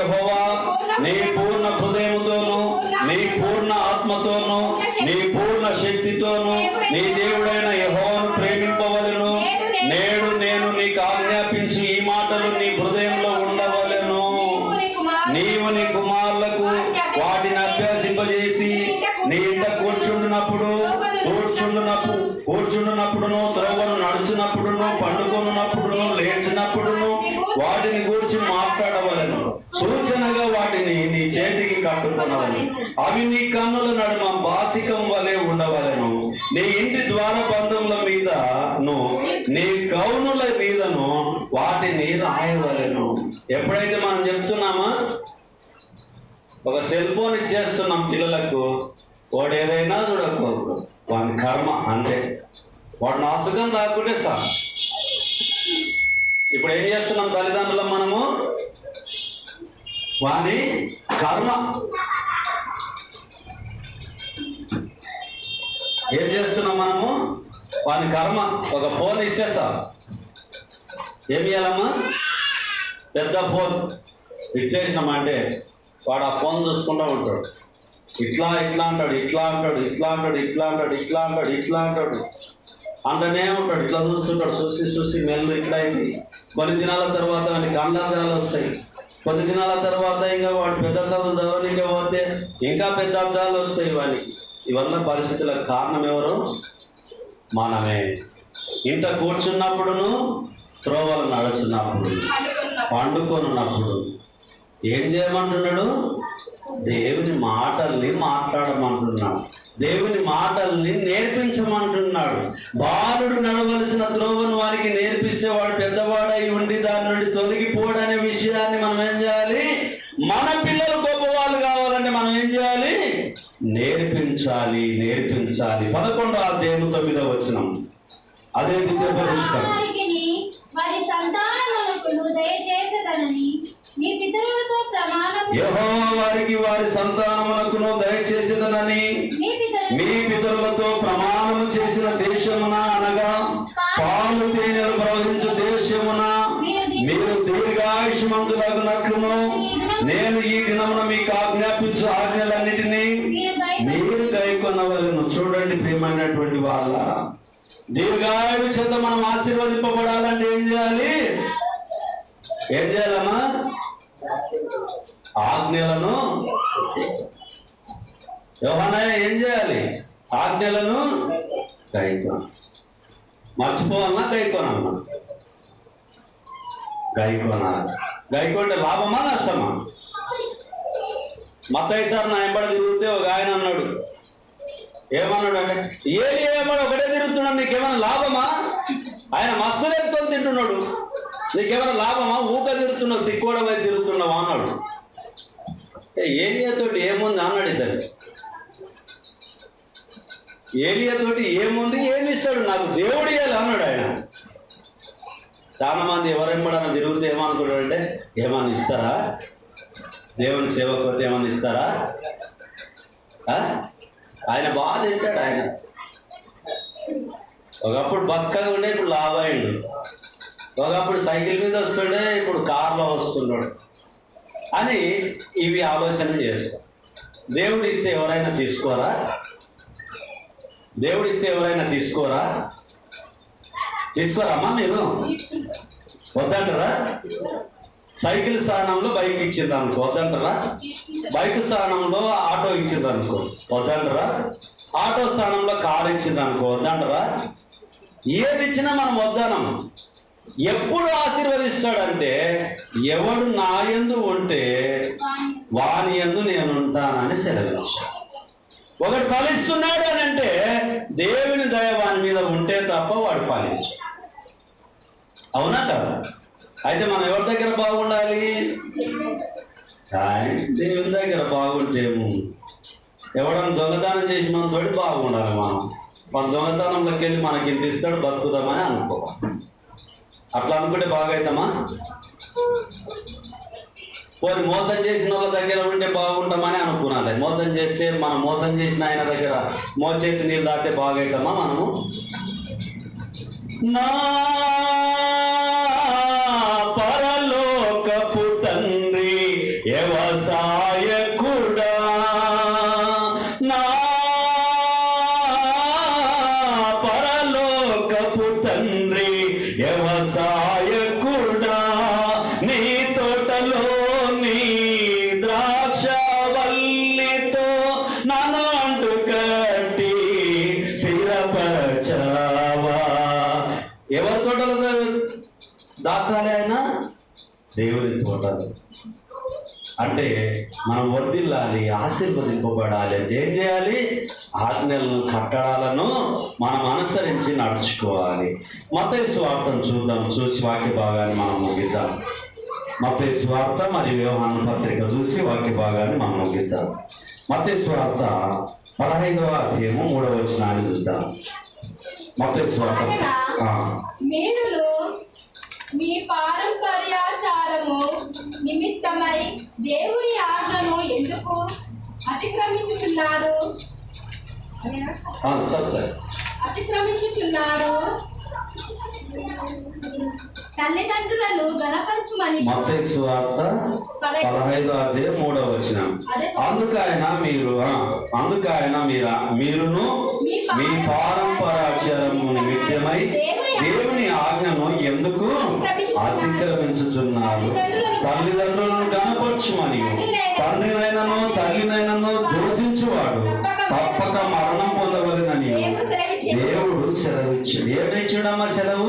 నీ పూర్ణ హృదయముతోను నీ పూర్ణ ఆత్మతోను నీ పూర్ణ శక్తితోను నీ దేవుడైన పండుకొనున్నప్పుడును లేచినప్పుడును వాటిని గూర్చి మాట్లాడవలను. సూచనగా వాటిని నీ చేతికి కట్టుకొనవలను. అవి నీ కన్నుల నడుమ బాసికం వలె ఉండవలను. నీ ఇంటి ద్వార బంధముల మీదను నీ కౌనుల మీదను వాటిని రాయవలను. ఎప్పుడైతే మనం చెప్తున్నామా? ఒక సెల్ ఫోన్ ఇచ్చేస్తున్నాం పిల్లలకు. వాడు ఏదైనా చూడకూడదు వాని కర్మ అంతే. వాడిని నాశకం రాకుంటే సార్. ఇప్పుడు ఏం చేస్తున్నాం తల్లిదండ్రులం మనము? వాని కర్మ. ఏం చేస్తున్నాం మనము? వాని కర్మ. ఒక ఫోన్ ఇచ్చేసా ఏం చేయాలమ్మా పెద్ద ఫోన్. ఇచ్చేసినామంటే వాడు ఆ ఫోన్ చూసుకుంటూ ఉంటాడు. ఇట్లా ఇట్లా అంటాడు ఇట్లా అంటాడు ఇట్లా అంటాడు ఇట్లా అంటాడు ఇట్లా అంటాడు ఇట్లా అంటాడు. అంటనే ఉంటాడు ఇట్లా చూస్తుంటాడు చూసి చూసి మెల్లు ఇట్లా అయింది. కొన్ని దినాల తర్వాత వాడికి కళ్ళద్దాలు వస్తాయి. కొన్ని దినాల తర్వాత ఇంకా వాడు పెద్ద చదువు చదవనికి పోతే ఇంకా పెద్ద అర్థాలు వస్తాయి వానికి ఇవల్ల పరిస్థితులకు కారణం ఎవరు? మనమే. ఇంట కూర్చున్నప్పుడును త్రోవలు నడుచున్నప్పుడు పండుకొనున్నప్పుడు ఏం చేయమంటున్నాడు? దేవుని మాటల్ని మాట్లాడమంటున్నాడు. దేవుని మాటల్ని నేర్పించమంటున్నాడు. బాలుడు నడవలసిన త్రోవను వారికి నేర్పిస్తే వాడు పెద్దవాడై ఉండి దాని నుండి తొలగిపోడనే విషయాన్ని మనం ఏం చేయాలి? మన పిల్లలు గొప్పవాళ్ళు కావాలంటే మనం ఏం చేయాలి? నేర్పించాలి నేర్పించాలి. పదకొండో అధ్యాయం తొమ్మిదో వచ్చిన అదే ద్వితీయ పరిష్కారం మీ యెహోవా వారికి వారి సంతానమునకును దయచేసేదనని మీ పితరులు మీ పితరులతో ప్రమాణము చేసిన దేశమున అనగా పాలు తేనెలు ప్రవహించు దేశమున మీరు దీర్ఘాయుష్మంతులగునట్లును. నేను ఈ దినమున మీకు ఆజ్ఞాపించు ఆజ్ఞలన్నిటినీ మీరు గైకొనవలను చూడండి ప్రియమైనటువంటి వాళ్ళ దీర్ఘాయుడు చేత మనం ఆశీర్వదింపబడాలంటే ఏం చేయాలి? ఏం చేయాలమ్మా? ఆజ్ఞలను యోహానయ్య ఏం చేయాలి? ఆజ్ఞలను గైకొన. మర్చిపోవాలన్నా గైకోనమ్మా. గైకోనాలి. గైకోంటే లాభమా నష్టమా? మత్తయ్య సార్ నా ఎంబడ తిరిగితే ఒక ఆయన అన్నాడు. ఏమన్నాడు అంటే ఏది ఏమన్నాడు ఒకటే తిరుగుతున్నాడు నీకేమైనా లాభమా? ఆయన మస్తు తెచ్చుకొని తింటున్నాడు. నీకేమైనా లాభమా? ఊక తిరుగుతున్నావు తిక్కోవడం అయితే తిరుగుతున్నావు అన్నాడు. ఏలియాతోటి ఏముంది అన్నాడు ఇద్దరు ఏలియాతోటి ఏముంది ఏమి ఇస్తాడు? నాకు దేవుడు ఇవ్వాలి అన్నాడు ఆయన. చాలా మంది ఎవరెంబడన్నా తిరుగుతే ఏమనుకుంటాడు అంటే ఏమన్నా ఇస్తారా? దేవుని సేవకు ఏమన్నా ఇస్తారా? ఆ? ఆయన బాగా తింటాడు ఆయన. ఒకప్పుడు బక్కగా ఉండే ఇప్పుడు లాభాయిండు. ఒకప్పుడు సైకిల్ మీద వస్తుండే ఇప్పుడు కార్లో వస్తున్నాడు. అని ఇవి ఆలోచన చేస్తాం. దేవుడు ఇస్తే ఎవరైనా తీసుకోరా? దేవుడు ఇస్తే ఎవరైనా తీసుకోరా? తీసుకోరమ్మా మీరు? వద్దంటారా? సైకిల్ స్థానంలో బైక్ ఇచ్చింది అనుకో వద్దంటారా? బైక్ స్థానంలో ఆటో ఇచ్చింది అనుకో వద్దంటారా? ఆటో స్థానంలో కార్ ఇచ్చింది అనుకో వద్దంటారా? ఏది ఇచ్చినా మనం వద్దనం. ఎప్పుడు ఆశీర్వదిస్తాడంటే ఎవడు నా ఎందు ఉంటే వాని యందు నేను ఉంటానని సెలవిచ్చాడు. ఒకడు ఫలిస్తున్నాడు అని అంటే దేవుని దయ వాని మీద ఉంటే తప్ప వాడు ఫలించు అవునా కదా? అయితే మనం ఎవరి దగ్గర బాగుండాలి? దేవుని దగ్గర బాగుంటేము ఎవడన్నా దొంగతనం చేసిన తోటి బాగుండాలి మనం. మన దొంగతనంలోకి వెళ్ళి మనకి ఇంత ఇస్తాడు బతుకుదామని అనుకోవాలి. అట్లా అనుకుంటే బాగైతామా? పోనీ మోసం చేసిన వాళ్ళ దగ్గర ఉంటే బాగుంటామని అనుకున్నాలి మోసం చేస్తే మనం మోసం చేసిన ఆయన దగ్గర మోచేతి నీళ్ళు దాటితే బాగైతామా మనము? నా దాచాలి ఆయన? దేవుని తోటలు. అంటే మనం వర్దిల్లాలి ఆశీర్వదింపబడాలి. అంటే ఏం చేయాలి? ఆజ్ఞలను కట్టడాలను మనం అనుసరించి నడుచుకోవాలి. మత స్వార్థం చూద్దాం. చూసి వాక్య భాగాన్ని మనం ముగిద్దాం. మత స్వార్థ మరియు వ్యవహాన పత్రిక చూసి వాక్య భాగాన్ని మనం ముగిద్దాం. మత స్వార్థ పదహైదవ అధ్యాయము మూడవ వచనాన్ని చూద్దాం. మత స్వార్థ మీ పారంపర్యాచారము నిమిత్తమై దేవుని ఆజ్ఞను ఎందుకు అతిక్రమించుతున్నారు అతిక్రమించుచున్నారు. తల్లిదండ్రులను గణపరచుమని మత్తయి సువార్త పదహైదో అధ్యాయం మూడవ వచనం. అందుకైన మీరు అందుకైన మీరా మీరును మీ పారంపరాచారము నిమిత్తమై దేవుని ఆజ్ఞను ఎందుకు అతిక్రమించుచున్నారు? తల్లిదండ్రులను కనపరచుమని తండ్రినైనను తల్లినైనను దూషించువాడు. తప్పక మరణం పొందవలెనని సెలవు ఇచ్చాడు ఏమిచ్చాడమ్మా సెలవు?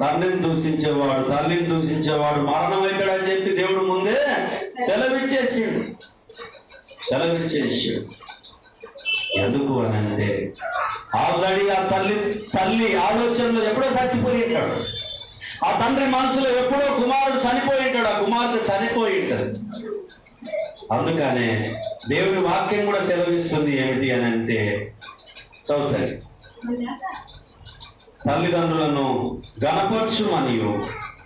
తండ్రిని దూషించేవాడు తల్లిని దూషించేవాడు మరణం అవుతాడని చెప్పి దేవుడు ముందే సెలవిచ్చేసాడు. సెలవిచ్చేసాడు. ఎందుకు అని అంటే ఆల్రెడీ ఆ తల్లి తల్లి ఆలోచనలో ఎప్పుడో చచ్చిపోయి ఉంటాడు. ఆ తండ్రి మనసులో ఎప్పుడో కుమారుడు చనిపోయి ఉంటాడు ఆ కుమార్తె చనిపోయి ఉంటాడు అందుకనే దేవుని వాక్యం కూడా సెలవిస్తుంది ఏమిటి అని అంటే చదువుతాయి. తల్లిదండ్రులను గణపరచుమనియు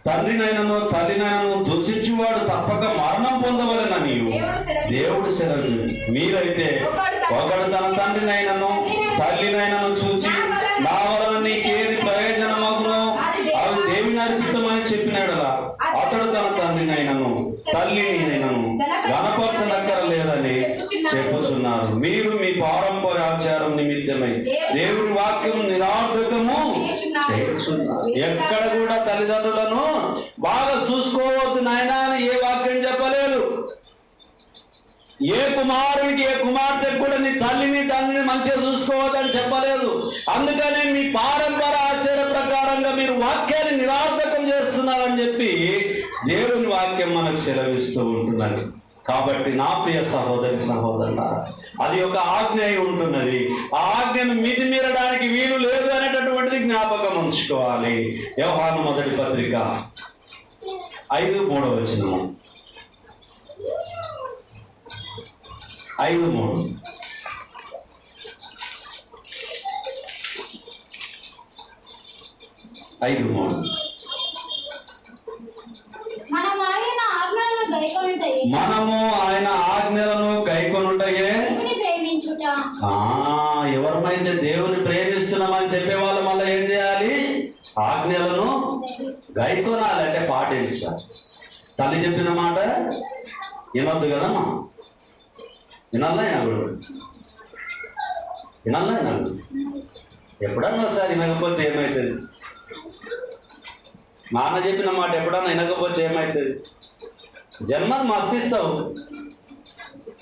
తండ్రినైనను తల్లినైనను దూషించువాడు తప్పక మరణం పొందవలెననియు. దేవుడు సెలవు మీరైతే ఒకడు తన తండ్రినైనను తల్లినైనను చూచి నా వలన నీకేది ప్రయోజనమగునో? అవి దేవుని అర్పితమని చెప్పినాడలా అతడు తన తండ్రినైనను తల్లినైనను గణపరచనక్కరలేదని చెప్పుచున్నారు మీరు మీ పారంపర్యాచారం నిమిత్తమై దేవుని వాక్యం నిరార్థకము ఎక్కడ కూడా తల్లిదండ్రులను బాగా చూసుకోవద్దు నాయనా అని ఏ వాక్యం చెప్పలేదు. ఏ కుమారుడికి ఏ కుమార్తెకు కూడా నీ తల్లిని తండ్రిని మంచిగా చూసుకోవద్దని చెప్పలేదు. అందుకనే మీ పారంపర ఆచార ప్రకారంగా మీరు వాక్యాన్ని నిరార్థకం చేస్తున్నారని చెప్పి దేవుని వాక్యం మనకు సెలవిస్తూ ఉంటున్నది. కాబట్టి నా ప్రియ సహోదరి సహోదరుల అది ఒక ఆజ్ఞ అయి ఉంటున్నది. ఆ ఆజ్ఞను మితిమీరడానికి వీలు లేదు అనేటటువంటిది జ్ఞాపకం ఉంచుకోవాలి. వ్యవహారం మొదటి పత్రిక ఐదు మూడవ వచనము. ఐదు మూడు. ఐదు మూడు మనం ఆయన ఆజ్ఞలను గైకొనుటయే మనము ఆయన ఆజ్ఞలను గైకొనుటయే దేవుని ప్రేమించుట ఆ ఎవరినైతే దేవుని ప్రేమిస్తున్నామని చెప్పే వాళ్ళు మళ్ళీ ఏం చేయాలి ఆజ్ఞలను గైకోనాలంటే అంటే పాటించాలి తల్లి చెప్పిన మాట వినొద్దు కదమ్మా. వినాలా వినకూడదు వినాలా వినకూడదు ఎప్పుడన్నా ఒకసారి వినకపోతే ఏమవుతుంది నాన్న చెప్పిన మాట ఎప్పుడన్నా వినకపోతే ఏమవుతుంది జన్మను మస్తిస్తావు.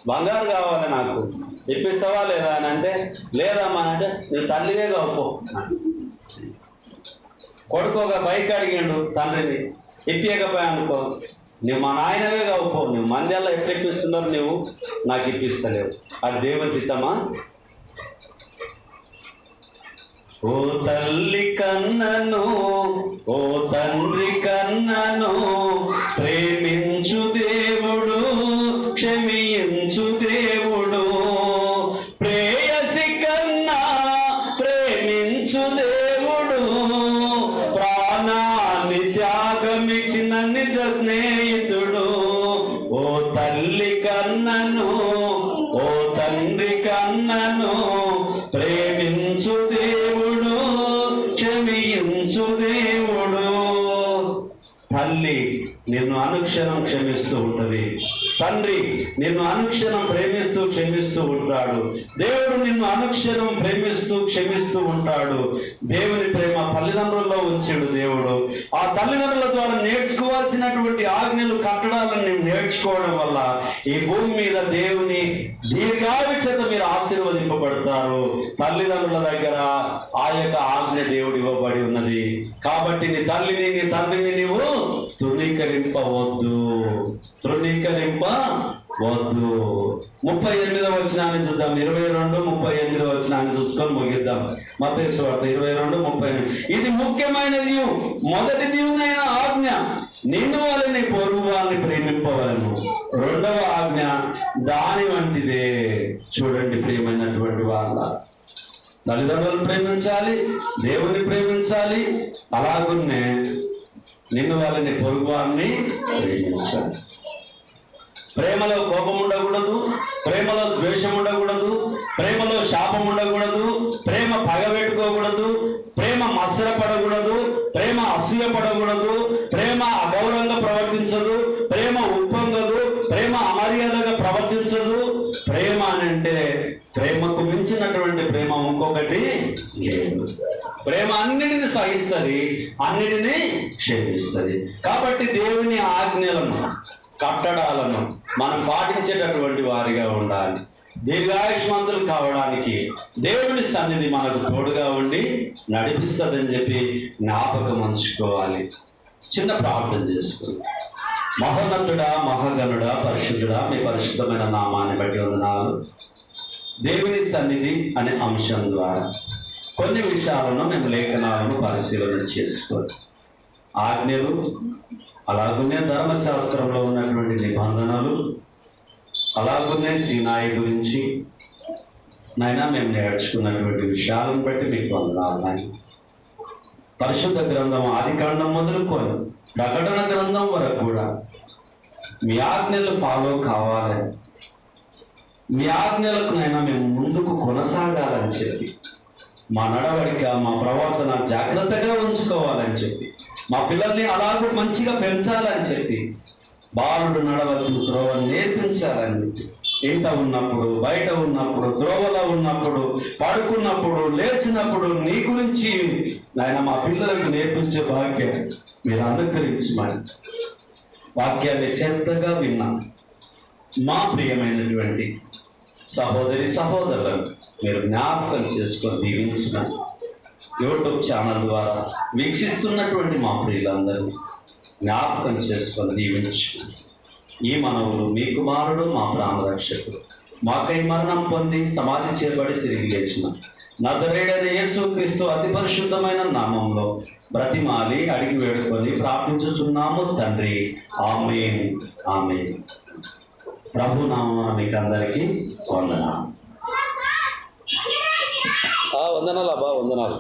బంగారు కావాలి నాకు. ఇప్పిస్తావా లేదా అని అంటే లేదమ్మా అని అంటే నువ్వు తల్లివే కావు కొడుకోగా పైకి బైక్ అడిగిండు తండ్రిని ఇప్పియకపోయా అనుకో నువ్వు మా నాయనవే కావుకో నువ్వు మంది ఎట్లా ఇప్పిస్తున్నారు నువ్వు? నాకు ఇప్పిస్తలేవు. అది దేవుని చిత్తమా? ఓ తల్లి కన్నను ఓ తండ్రి కన్నను ప్రేమించు దేవుడు క్షమించు దేవుడు. ప్రేయసి కన్నా ప్రేమించు దేవుడు స్నేహితుడు. ఓ తల్లి కన్నను ఓ తండ్రి కన్నను ప్రేమించు దేవుడు క్షమించు దేవుడు. తల్లి నిన్ను అనుక్షణం క్షమిస్తూ ఉంటది. తండ్రి నిన్ను అనుక్షణం ప్రేమిస్తూ క్షమిస్తూ ఉంటాడు. దేవుడు నిన్ను అనుక్షణం ప్రేమిస్తూ క్షమిస్తూ ఉంటాడు. దేవుని ప్రేమ తల్లిదండ్రుల్లో ఉంచాడు దేవుడు. ఆ తల్లిదండ్రుల ద్వారా నేర్చుకోవాల్సినటువంటి ఆజ్ఞలు కట్టడాలను నేను నేర్చుకోవడం వల్ల ఈ భూమి మీద దేవుని దీర్ఘాయు చేత మీరు ఆశీర్వదింపబడతారు. తల్లిదండ్రుల దగ్గర ఆ యొక్క ఆజ్ఞ దేవుడు ఇవ్వబడి ఉన్నది. కాబట్టి నీ తల్లిని నీ తండ్రిని నీవు తృణీకరింపవద్దు. వద్దు. ముప్పై ఎనిమిదో వచ్చినాన్ని చూద్దాం. ఇరవై రెండు ముప్పై ఎనిమిదో వచ్చినాన్ని చూసుకొని ముగిద్దాం. మతేశ్వార్త ఇరవై రెండు ముప్పై ఎనిమిది. ఇది ముఖ్యమైనది. మొదటి దీవునైన ఆజ్ఞ. నిన్ను వాళ్ళని పొరుగు వాళ్ళని ప్రేమింపవలను. రెండవ ఆజ్ఞ దాని వంటిదే. చూడండి ప్రియమైనటువంటి వాళ్ళ తల్లిదండ్రులను ప్రేమించాలి దేవుని ప్రేమించాలి అలాగున్నే నిన్ను వాళ్ళని పొరుగు వారిని ప్రేమించాలి. ప్రేమలో కోపం ఉండకూడదు ప్రేమలో ద్వేషం ఉండకూడదు ప్రేమలో శాపం ఉండకూడదు ప్రేమ పగబెట్టుకోకూడదు ప్రేమ మత్సరపడకూడదు ప్రేమ అసూయపడకూడదు ప్రేమ అగౌరవంగా ప్రవర్తించదు ప్రేమ ఉప్పొంగదు ప్రేమ అమర్యాదగా ప్రవర్తించదు. ప్రేమ అని అంటే ప్రేమకు మించినటువంటి ప్రేమ ఇంకొకటి లేదు. ప్రేమ అన్నిటిని సహిస్తుంది అన్నిటినీ క్షమిస్తుంది. కాబట్టి దేవుని ఆజ్ఞలను కట్టడాలను మనం పాటించేటటువంటి వారిగా ఉండాలి. దీర్ఘాయుష్మంతులు కావడానికి దేవుని సన్నిధి మనకు తోడుగా ఉండి నడిపిస్తుందని చెప్పి జ్ఞాపకం ఉంచుకోవాలి. చిన్న ప్రార్థన చేసుకుందాం. మహోన్నతుడా మహాగణుడా పరిశుద్ధుడా మీ పరిశుద్ధమైన నామాన్ని బట్టి వందనాలు. దేవుని సన్నిధి అనే అంశం ద్వారా కొన్ని విషయాలను మేము లేఖనాలను పరిశీలన చేసుకోవాలి. ఆజ్ఞలు అలాగనే ధర్మశాస్త్రంలో ఉన్నటువంటి నిబంధనలు అలాగనే సీనాయి గురించి. నైనా మేము నేర్చుకున్నటువంటి విషయాలను బట్టి మీకు వందనాలు పరిశుద్ధ గ్రంథం ఆదికాండం మొదలుకొని ప్రకటన గ్రంథం వరకు కూడా మీ ఆజ్ఞలు ఫాలో కావాలి మీ ఆజ్ఞలకు నైనా మేము ముందుకు కొనసాగాలని చెప్పి మా నడవడిక మా ప్రవర్తన జాగ్రత్తగా ఉంచుకోవాలని చెప్పి మా పిల్లల్ని అలాగూ మంచిగా పెంచాలని చెప్పి బాలుడు నడవలసిన త్రోవని నేర్పించాలని చెప్పి. ఇంట ఉన్నప్పుడు బయట ఉన్నప్పుడు త్రోవలో ఉన్నప్పుడు పడుకున్నప్పుడు లేచినప్పుడు నీ గురించి నాయన మా పిల్లలకు నేర్పించే భాగ్యం మీరు అనుకరించమని. వాక్యాన్ని శ్రద్ధగా విన్నాం. మా ప్రియమైనటువంటి సహోదరి సహోదరులను మీరు జ్ఞాపకం చేసుకొని దీవించమని. యూట్యూబ్ ఛానల్ ద్వారా వీక్షిస్తున్నటువంటి మా ప్రియులందరూ జ్ఞాపకం చేసుకొని దీవించు. ఈ మనవులు మీ కుమారుడు మా ప్రాణరక్షకుడు మాకై మరణం పొంది సమాధి చేయబడి తిరిగి లేచిన నజరేడని యేసు క్రీస్తు అతి పరిశుద్ధమైన నామంలో బ్రతిమాలి అడిగి వేడుకొని ప్రార్థించుచున్నాము తండ్రి. ఆమె ఆమె ప్రభు నామమున మీకు అందరికీ వందనాలు వందనాలు అబ్బా వందనాలు.